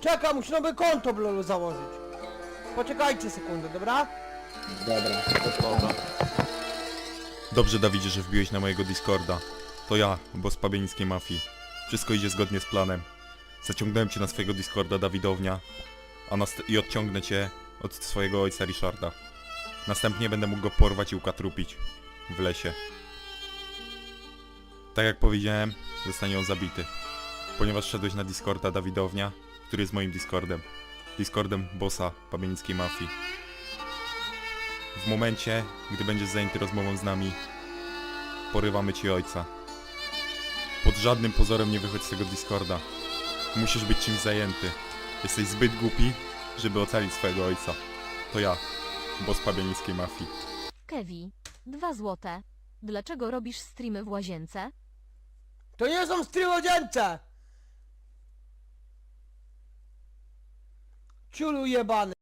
Czekam, muszę nowe konto w LoLu założyć. Poczekajcie sekundę, dobra? Dobra. Dobra. Dobrze, Dawidzie, że wbiłeś na mojego Discorda. To ja, boss pabienickiej mafii. Wszystko idzie zgodnie z planem. Zaciągnąłem cię na swojego Discorda, Dawidownia, a nast- i odciągnę cię od swojego ojca Richarda. Następnie będę mógł go porwać i ukatrupić w lesie. Tak jak powiedziałem, zostanie on zabity. Ponieważ szedłeś na Discorda Dawidownia, który jest moim Discordem. Discordem bossa pabienickiej mafii. W momencie, gdy będziesz zajęty rozmową z nami, porywamy ci ojca. Pod żadnym pozorem nie wychodź z tego Discorda. Musisz być czymś zajęty. Jesteś zbyt głupi, żeby ocalić swojego ojca. To ja, boss pabienickiej mafii. Kevi, dwa złote. Dlaczego robisz streamy w łazience? To nie są stryłodzięce! Ciulu jebany.